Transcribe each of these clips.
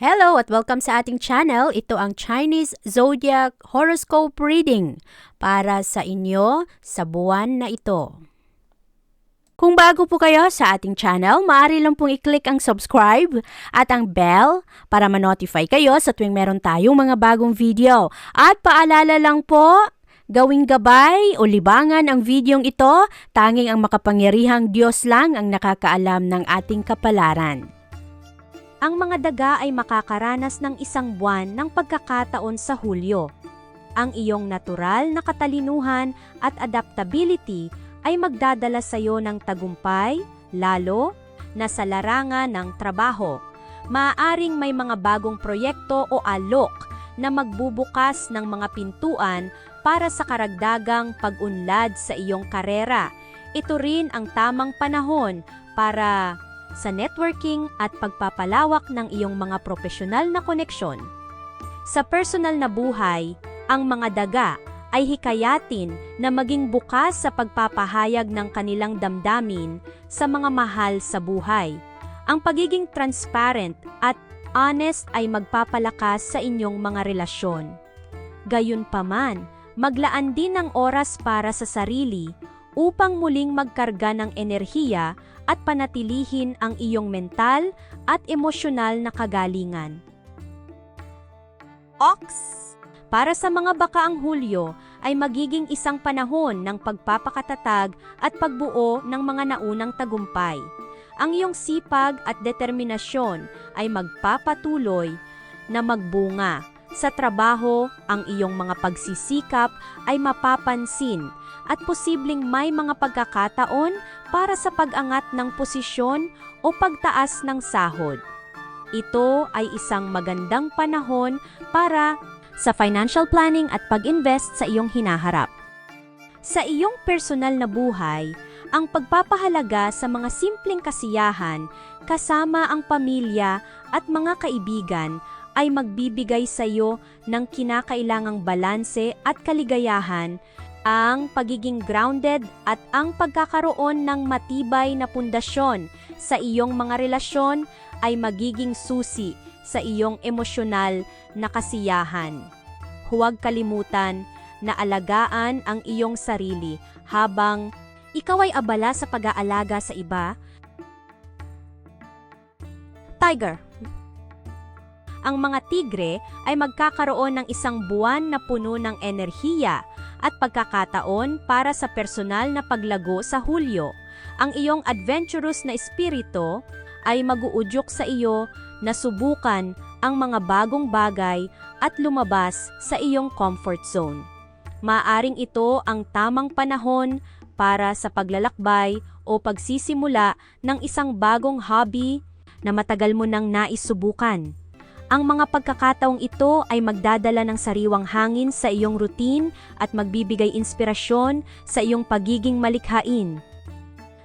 Hello at welcome sa ating channel. Ito ang Chinese Zodiac Horoscope Reading para sa inyo sa buwan na ito. Kung bago po kayo sa ating channel, maaari lang pong i-click ang subscribe at ang bell para ma-notify kayo sa tuwing meron tayong mga bagong video. At paalala lang po, gawing gabay o libangan ang videong ito, tanging ang makapangyarihang Diyos lang ang nakakaalam ng ating kapalaran. Ang mga daga ay makakaranas ng isang buwan ng pagkakataon sa Hulyo. Ang iyong natural na katalinuhan at adaptability ay magdadala sa iyo ng tagumpay, lalo na sa larangan ng trabaho. Maaaring may mga bagong proyekto o alok na magbubukas ng mga pintuan para sa karagdagang pag-unlad sa iyong karera. Ito rin ang tamang panahon para sa networking at pagpapalawak ng iyong mga profesional na koneksyon. Sa personal na buhay, ang mga daga ay hikayatin na maging bukas sa pagpapahayag ng kanilang damdamin sa mga mahal sa buhay. Ang pagiging transparent at honest ay magpapalakas sa inyong mga relasyon. Gayunpaman, maglaan din ng oras para sa sarili upang muling magkarga ng enerhiya at panatilihin ang iyong mental at emosyonal na kagalingan. Ox Para sa mga bakaang Hulyo ay magiging isang panahon ng pagpapakatatag at pagbuo ng mga naunang tagumpay. Ang iyong sipag at determinasyon ay magpapatuloy na magbunga. Sa trabaho, ang iyong mga pagsisikap ay mapapansin at posibleng may mga pagkakataon para sa pag-angat ng posisyon o pagtaas ng sahod. Ito ay isang magandang panahon para sa financial planning at pag-invest sa iyong hinaharap. Sa iyong personal na buhay, ang pagpapahalaga sa mga simpleng kasiyahan kasama ang pamilya at mga kaibigan ay magbibigay sa iyo ng kinakailangang balanse at kaligayahan ang pagiging grounded at ang pagkakaroon ng matibay na pundasyon sa iyong mga relasyon ay magiging susi sa iyong emosyonal na kasiyahan. Huwag kalimutan na alagaan ang iyong sarili habang ikaw ay abala sa pag-aalaga sa iba. Tiger Ang mga tigre ay magkakaroon ng isang buwan na puno ng enerhiya at pagkakataon para sa personal na paglago sa Hulyo. Ang iyong adventurous na espiritu ay maguudyok sa iyo na subukan ang mga bagong bagay at lumabas sa iyong comfort zone. Maaring ito ang tamang panahon para sa paglalakbay o pagsisimula ng isang bagong hobby na matagal mo nang nais subukan. Ang mga pagkakataong ito ay magdadala ng sariwang hangin sa iyong routine at magbibigay inspirasyon sa iyong pagiging malikhain.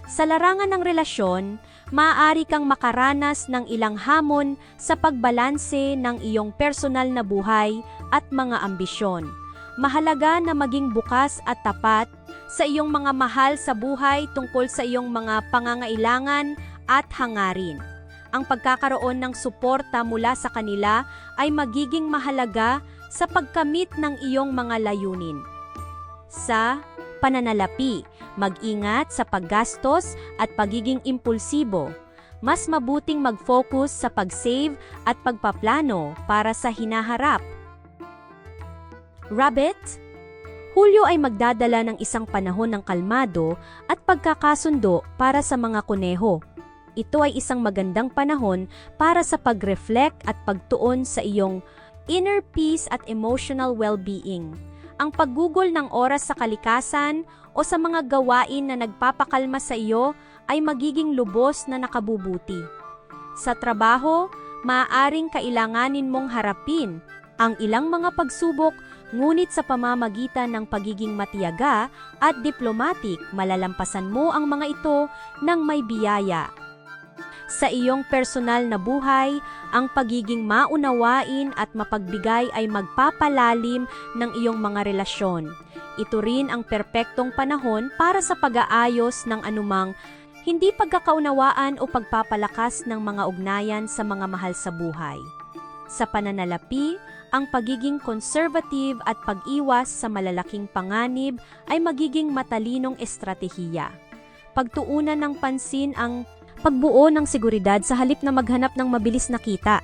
Sa larangan ng relasyon, maaari kang makaranas ng ilang hamon sa pagbalanse ng iyong personal na buhay at mga ambisyon. Mahalaga na maging bukas at tapat sa iyong mga mahal sa buhay tungkol sa iyong mga pangangailangan at hangarin. Ang pagkakaroon ng suporta mula sa kanila ay magiging mahalaga sa pagkamit ng iyong mga layunin. Sa pananalapi, mag-ingat sa paggastos at pagiging impulsibo. Mas mabuting mag-focus sa pag-save at pagpaplano para sa hinaharap. Rabbit, Hulyo ay magdadala ng isang panahon ng kalmado at pagkakasundo para sa mga kuneho. Ito ay isang magandang panahon para sa pag-reflect at pagtuon sa iyong inner peace at emotional well-being. Ang paggugol ng oras sa kalikasan o sa mga gawain na nagpapakalma sa iyo ay magiging lubos na nakabubuti. Sa trabaho, maaaring kailanganin mong harapin ang ilang mga pagsubok Ngunit sa pamamagitan ng pagiging matiyaga at diplomatic, malalampasan mo ang mga ito ng may biyaya. Sa iyong personal na buhay, ang pagiging maunawain at mapagbigay ay magpapalalim ng iyong mga relasyon. Ito rin ang perpektong panahon para sa pag-aayos ng anumang hindi pagkakaunawaan o pagpapalakas ng mga ugnayan sa mga mahal sa buhay. Sa pananalapi, ang pagiging conservative at pag-iwas sa malalaking panganib ay magiging matalinong estratehiya. Pagtuunan ng pansin ang pagbuo ng seguridad sa halip na maghanap ng mabilis na kita.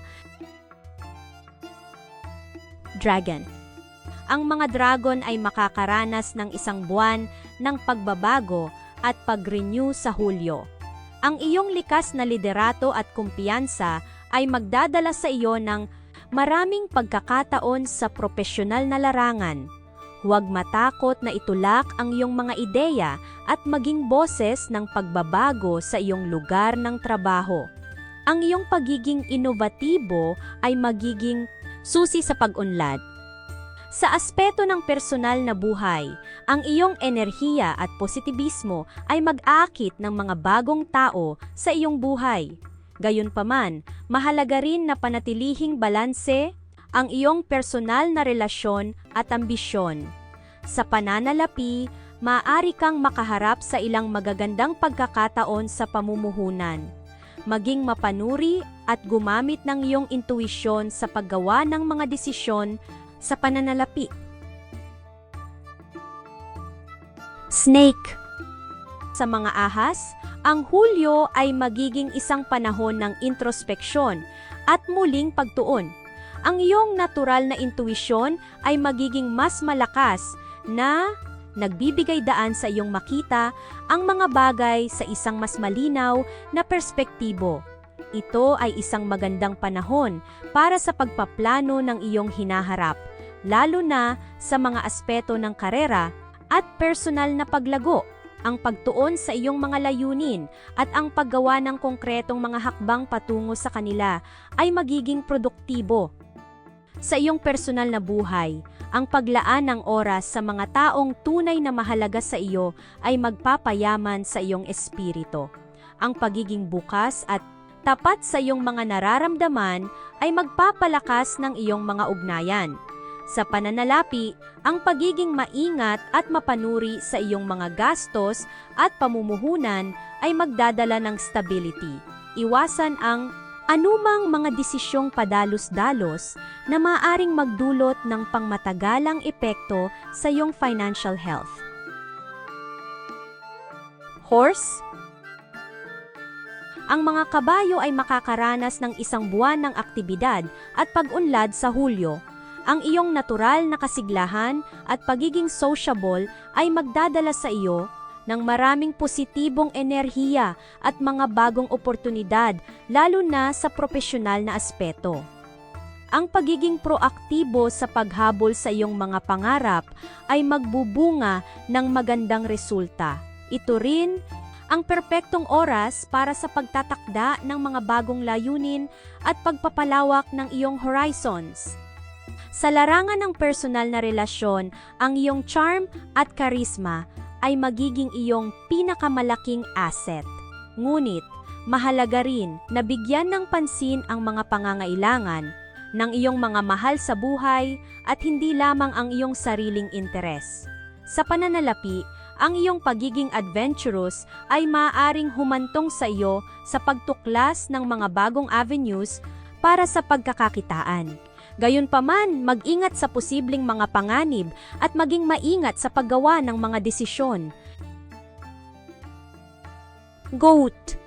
Dragon Ang mga dragon ay makakaranas ng isang buwan ng pagbabago at pag-renew sa Hulyo. Ang iyong likas na liderato at kumpiyansa ay magdadala sa iyo ng maraming pagkakataon sa propesyonal na larangan. Huwag matakot na itulak ang iyong mga ideya at maging boses ng pagbabago sa iyong lugar ng trabaho. Ang iyong pagiging inovatibo ay magiging susi sa pag-unlad. Sa aspeto ng personal na buhay, ang iyong enerhiya at positibismo ay mag-aakit ng mga bagong tao sa iyong buhay. Gayunpaman, mahalaga rin na panatilihing balanse ang iyong personal na relasyon at ambisyon. Sa pananalapi, maaari kang makaharap sa ilang magagandang pagkakataon sa pamumuhunan. Maging mapanuri at gumamit ng iyong intuisyon sa paggawa ng mga desisyon sa pananalapi. Snake Sa mga ahas, ang Hulyo ay magiging isang panahon ng introspeksyon at muling pagtuon. Ang iyong natural na intuisyon ay magiging mas malakas na nagbibigay daan sa iyong makita ang mga bagay sa isang mas malinaw na perspektibo. Ito ay isang magandang panahon para sa pagpaplano ng iyong hinaharap, lalo na sa mga aspeto ng karera at personal na paglago ang pagtuon sa iyong mga layunin at ang paggawa ng konkretong mga hakbang patungo sa kanila ay magiging produktibo. Sa iyong personal na buhay, ang paglaan ng oras sa mga taong tunay na mahalaga sa iyo ay magpapayaman sa iyong espiritu. Ang pagiging bukas at tapat sa iyong mga nararamdaman ay magpapalakas ng iyong mga ugnayan. Sa pananalapi, ang pagiging maingat at mapanuri sa iyong mga gastos at pamumuhunan ay magdadala ng stability. Iwasan ang anumang mga desisyong padalos-dalos na maaring magdulot ng pangmatagalang epekto sa iyong financial health. Horse Ang mga kabayo ay makakaranas ng isang buwan ng aktibidad at pag-unlad sa Hulyo ang iyong natural na kasiglahan at pagiging sociable ay magdadala sa iyo ng maraming positibong enerhiya at mga bagong oportunidad lalo na sa propesyonal na aspeto. Ang pagiging proaktibo sa paghabol sa iyong mga pangarap ay magbubunga ng magandang resulta. Ito rin ang perpektong oras para sa pagtatakda ng mga bagong layunin at pagpapalawak ng iyong horizons. Sa larangan ng personal na relasyon, ang iyong charm at karisma ay magiging iyong pinakamalaking asset. Ngunit, mahalaga rin na bigyan ng pansin ang mga pangangailangan ng iyong mga mahal sa buhay at hindi lamang ang iyong sariling interes. Sa pananalapi, ang iyong pagiging adventurous ay maaaring humantong sa iyo sa pagtuklas ng mga bagong avenues para sa pagkakakitaan. Gayunpaman, mag-ingat sa posibleng mga panganib at maging maingat sa paggawa ng mga desisyon. Goat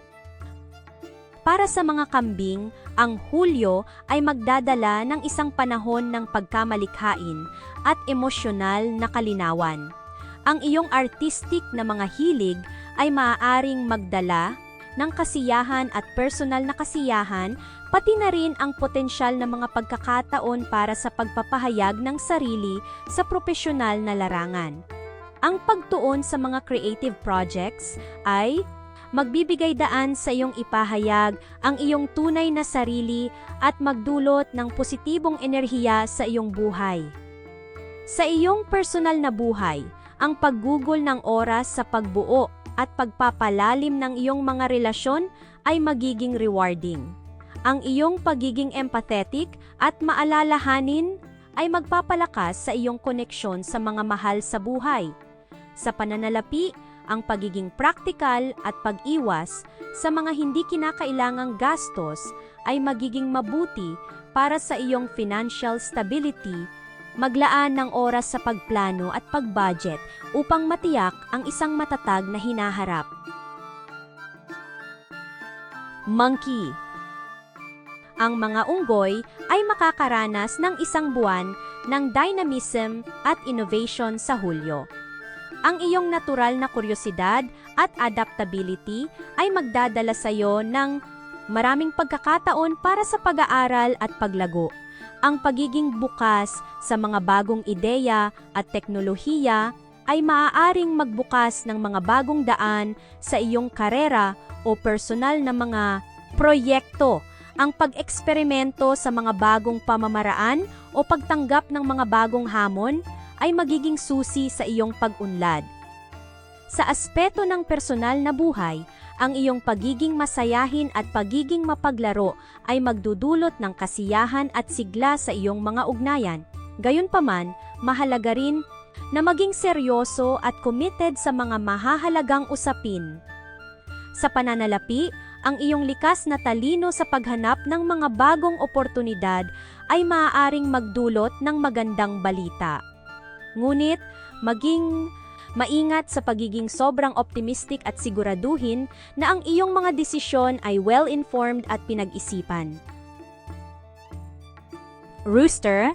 Para sa mga kambing, ang Hulyo ay magdadala ng isang panahon ng pagkamalikhain at emosyonal na kalinawan. Ang iyong artistic na mga hilig ay maaaring magdala ng kasiyahan at personal na kasiyahan, pati na rin ang potensyal na mga pagkakataon para sa pagpapahayag ng sarili sa propesyonal na larangan. Ang pagtuon sa mga creative projects ay magbibigay daan sa iyong ipahayag ang iyong tunay na sarili at magdulot ng positibong enerhiya sa iyong buhay. Sa iyong personal na buhay, ang paggugol ng oras sa pagbuo at pagpapalalim ng iyong mga relasyon ay magiging rewarding. Ang iyong pagiging empathetic at maalalahanin ay magpapalakas sa iyong koneksyon sa mga mahal sa buhay. Sa pananalapi, ang pagiging praktikal at pag-iwas sa mga hindi kinakailangang gastos ay magiging mabuti para sa iyong financial stability maglaan ng oras sa pagplano at pagbudget upang matiyak ang isang matatag na hinaharap. Monkey Ang mga unggoy ay makakaranas ng isang buwan ng dynamism at innovation sa Hulyo. Ang iyong natural na kuryosidad at adaptability ay magdadala sa iyo ng maraming pagkakataon para sa pag-aaral at paglago ang pagiging bukas sa mga bagong ideya at teknolohiya ay maaaring magbukas ng mga bagong daan sa iyong karera o personal na mga proyekto. Ang pag-eksperimento sa mga bagong pamamaraan o pagtanggap ng mga bagong hamon ay magiging susi sa iyong pag-unlad. Sa aspeto ng personal na buhay, ang iyong pagiging masayahin at pagiging mapaglaro ay magdudulot ng kasiyahan at sigla sa iyong mga ugnayan. Gayunpaman, mahalaga rin na maging seryoso at committed sa mga mahahalagang usapin. Sa pananalapi, ang iyong likas na talino sa paghanap ng mga bagong oportunidad ay maaaring magdulot ng magandang balita. Ngunit, maging Maingat sa pagiging sobrang optimistic at siguraduhin na ang iyong mga desisyon ay well-informed at pinag-isipan. Rooster,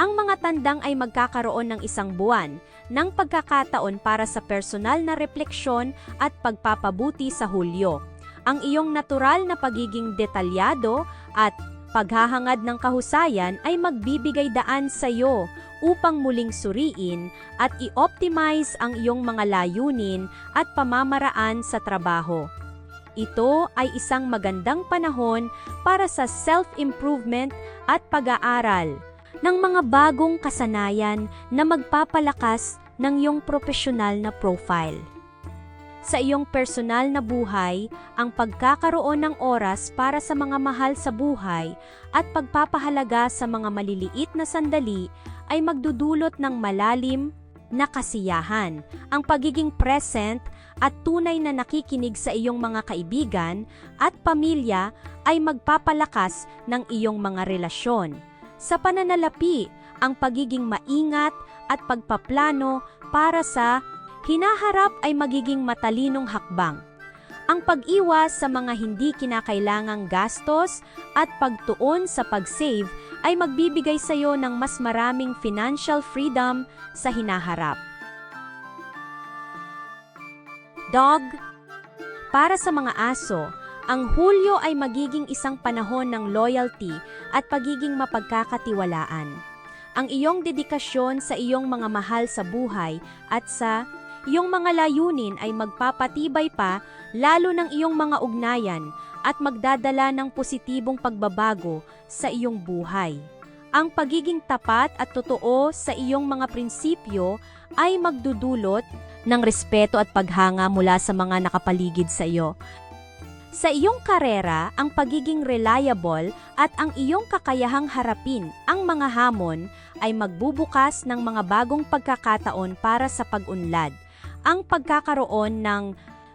ang mga tandang ay magkakaroon ng isang buwan ng pagkakataon para sa personal na refleksyon at pagpapabuti sa Hulyo. Ang iyong natural na pagiging detalyado at paghahangad ng kahusayan ay magbibigay daan sa iyo upang muling suriin at i-optimize ang iyong mga layunin at pamamaraan sa trabaho. Ito ay isang magandang panahon para sa self-improvement at pag-aaral ng mga bagong kasanayan na magpapalakas ng iyong profesional na profile. Sa iyong personal na buhay, ang pagkakaroon ng oras para sa mga mahal sa buhay at pagpapahalaga sa mga maliliit na sandali ay magdudulot ng malalim na kasiyahan. Ang pagiging present at tunay na nakikinig sa iyong mga kaibigan at pamilya ay magpapalakas ng iyong mga relasyon. Sa pananalapi, ang pagiging maingat at pagpaplano para sa hinaharap ay magiging matalinong hakbang. Ang pag-iwas sa mga hindi kinakailangang gastos at pagtuon sa pag-save ay magbibigay sa iyo ng mas maraming financial freedom sa hinaharap. Dog Para sa mga aso, ang Hulyo ay magiging isang panahon ng loyalty at pagiging mapagkakatiwalaan. Ang iyong dedikasyon sa iyong mga mahal sa buhay at sa iyong mga layunin ay magpapatibay pa lalo ng iyong mga ugnayan at magdadala ng positibong pagbabago sa iyong buhay. Ang pagiging tapat at totoo sa iyong mga prinsipyo ay magdudulot ng respeto at paghanga mula sa mga nakapaligid sa iyo. Sa iyong karera, ang pagiging reliable at ang iyong kakayahang harapin ang mga hamon ay magbubukas ng mga bagong pagkakataon para sa pag-unlad. Ang pagkakaroon ng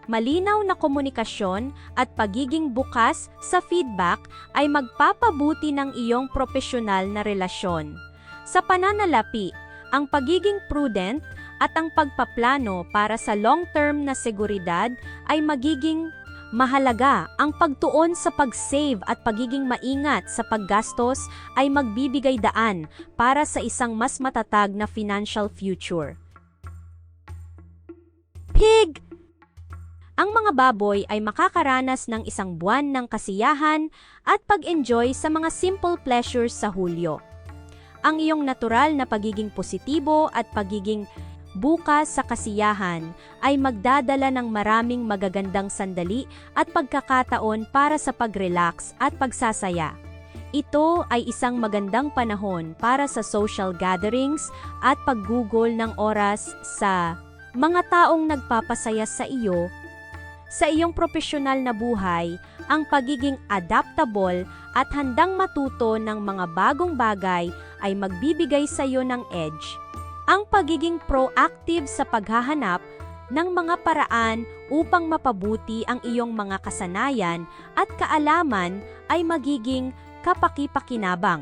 malinaw na komunikasyon at pagiging bukas sa feedback ay magpapabuti ng iyong profesional na relasyon. Sa pananalapi, ang pagiging prudent at ang pagpaplano para sa long-term na seguridad ay magiging mahalaga. Ang pagtuon sa pag-save at pagiging maingat sa paggastos ay magbibigay daan para sa isang mas matatag na financial future. Pig! Ang mga baboy ay makakaranas ng isang buwan ng kasiyahan at pag-enjoy sa mga simple pleasures sa Hulyo. Ang iyong natural na pagiging positibo at pagiging bukas sa kasiyahan ay magdadala ng maraming magagandang sandali at pagkakataon para sa pag-relax at pagsasaya. Ito ay isang magandang panahon para sa social gatherings at paggugol ng oras sa mga taong nagpapasaya sa iyo. Sa iyong profesional na buhay, ang pagiging adaptable at handang matuto ng mga bagong bagay ay magbibigay sa iyo ng edge. Ang pagiging proactive sa paghahanap ng mga paraan upang mapabuti ang iyong mga kasanayan at kaalaman ay magiging kapaki-pakinabang.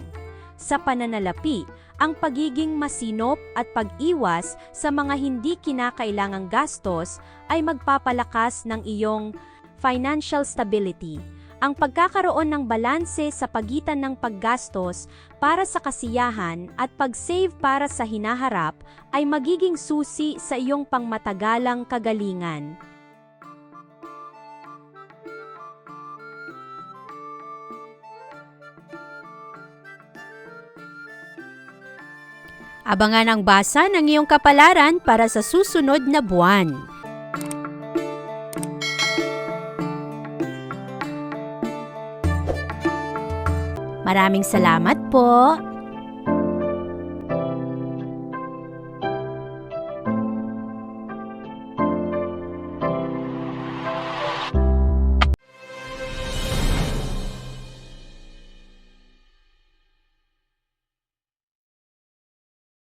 Sa pananalapi, ang pagiging masinop at pag-iwas sa mga hindi kinakailangang gastos ay magpapalakas ng iyong financial stability. Ang pagkakaroon ng balanse sa pagitan ng paggastos para sa kasiyahan at pag-save para sa hinaharap ay magiging susi sa iyong pangmatagalang kagalingan. Abangan ang basa ng iyong kapalaran para sa susunod na buwan. Maraming salamat po.